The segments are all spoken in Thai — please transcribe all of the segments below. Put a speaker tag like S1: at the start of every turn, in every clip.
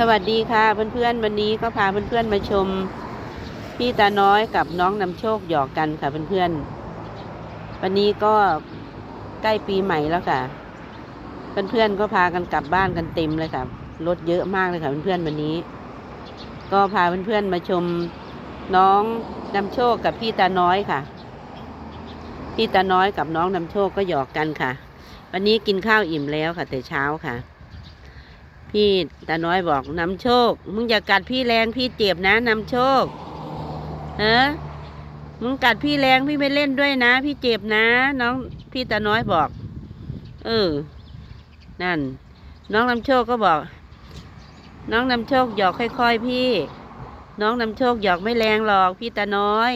S1: สวัสดีค่ะเพื่อนๆวันนี้ก็พาเพื่อนๆมาชม พี่ตาน้อยกับน้องนำโชคหยอกกันค่ะเพื่อนๆวันนี้ก็ใกล้ปีใหม่แล้วค่ะเพื่อนๆก็พากันกลับบ้านกันเต็มเลยค่ะรถเยอะมากเลยค่ะเพื่อนๆวันนี้ ก็พาเพื่อนๆมาชมน้องนำโชคกับพี่ตาน้อยค่ะ พี่ตาน้อยกับน้องนำโชคก็หยอกกันค่ะ วันนี้กินข้าวอิ่มแล้วค่ะแต่เช้าค่ะ พี่ตาน้อยบอกนำโชค มึงอย่ากัดพี่แรงพี่เจ็บนะนำโชคเออมึงกัดพี่แรงพี่ไม่เล่นด้วยนะ พี่เจ็บนะ น้องพี่ตาน้อยบอก เออ นั่น น้องนำโชคก็บอก น้องนำโชคหยอกค่อยๆพี่ น้องนำโชคหยอกไม่แรงหรอกพี่ตาน้อย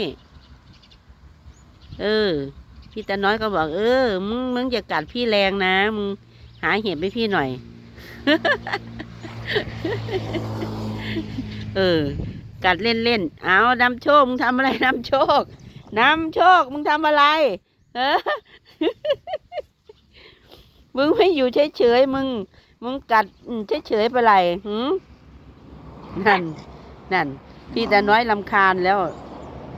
S1: เออ พี่ตาน้อยก็บอก เออ มึงมึงอย่ากัดพี่แรงนะมึงหาเห็บให้พี่หน่อย เออ กัดเล่นเล่นเอานำโชค มึงทำอะไรนำโชคนำโชค มึงทำอะไร เออ มึงไม่อยู่เฉยๆ มึง มึงกัดเฉยๆไปไรหืมนั่น นั่น พี่ตาน้อยลำคาญแล้ว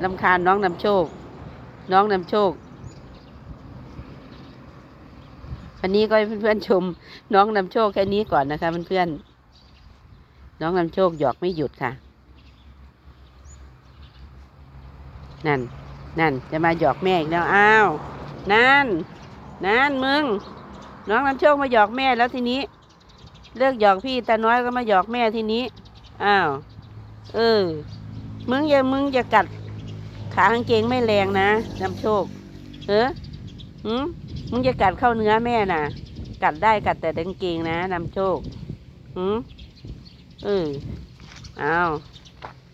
S1: ลำคาญน้องนำโชค น้องนำโชค วันนี้ก็ให้เพื่อนๆชม น้องนำโชคแค่นี้ก่อนนะคะเพื่อนๆน้องนำโชคหยอกไม่หยุดค่ะ นั่น นั่นจะมาหยอกแม่อีกแล้วอ้าวนั่น นั่นมึง น้องนำโชคมาหยอกแม่แล้วทีนี้ เลิกหยอกพี่ตาน้อยก็มาหยอกแม่ทีนี้อ้าวเออ มึงอย่ามึงอย่ากัด ขากางเกงไม่แรงนะนำโชค เออ หืมมึงจะกัดเข้าเนื้อแม่น่ะ กัดได้กัดแต่กางเกงนะนำโชคหืมเออเอา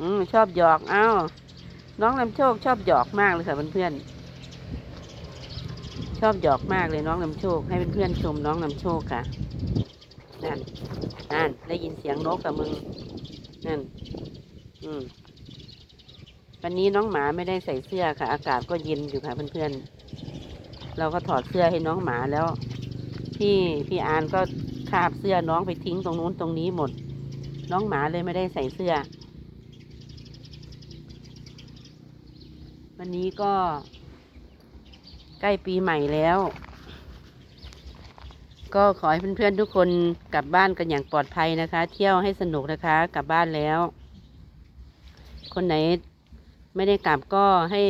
S1: อืมชอบหยอกเอาน้องนำโชคชอบหยอกมากเลยค่ะเพื่อนๆชอบหยอกมากเลยน้องนำโชค ให้เพื่อนๆชมน้องนำโชคค่ะนั่นนั่นได้ยินเสียงนกกับมึงนั่น อืมวันนี้น้องหมาไม่ได้ใส่เสื้อค่ะ อากาศก็เย็นอยู่ค่ะเพื่อนๆ เราก็ถอดเสื้อให้น้องหมาแล้ว พี่พี่อานก็คาบเสื้อน้องไปทิ้งตรงนู้นตรงนี้หมด น้องหมาเลยไม่ได้ใส่เสื้อ วันนี้ก็ ใกล้ปีใหม่แล้ว ก็ขอให้เพื่อนๆทุกคนกลับบ้านกันอย่างปลอดภัยนะคะ เที่ยวให้สนุกนะคะ กลับบ้านแล้ว คนไหนไม่ได้กลับก็ให้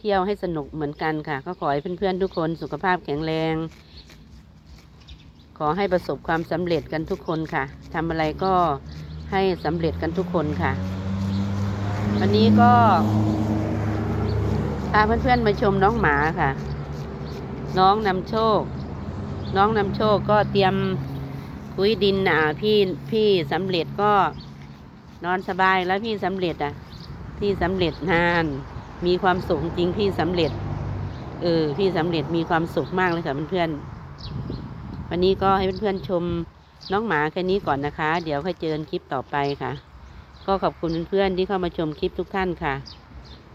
S1: เที่ยวให้สนุกเหมือนกันค่ะ ก็ขอให้เพื่อนๆทุกคนสุขภาพแข็งแรง ขอให้ประสบความสำเร็จกันทุกคนค่ะทำอะไรก็ให้สำเร็จกันทุกคนค่ะ วันนี้ก็พาเพื่อนๆมาชมน้องหมาค่ะ น้องนำโชค น้องนำโชคก็เตรียมคุยดินอะพี่พี่สำเร็จก็นอนสบายแล้วพี่สำเร็จอะ พี่สำเร็จนาน มีความสุขจริงพี่สำเร็จ เออ พี่สำเร็จมีความสุขมากเลยค่ะเพื่อนๆ วันนี้ก็ให้เพื่อนๆชมน้องหมาแค่นี้ก่อนนะคะ เดี๋ยวค่อยเจอกันคลิปต่อไปค่ะ ก็ขอบคุณเพื่อนๆที่เข้ามาชมคลิปทุกท่านค่ะ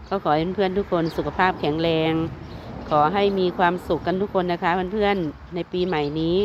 S1: ก็ขอให้เพื่อนๆทุกคนสุขภาพแข็งแรง ขอให้มีความสุขกันทุกคนนะคะเพื่อนๆในปีใหม่นี้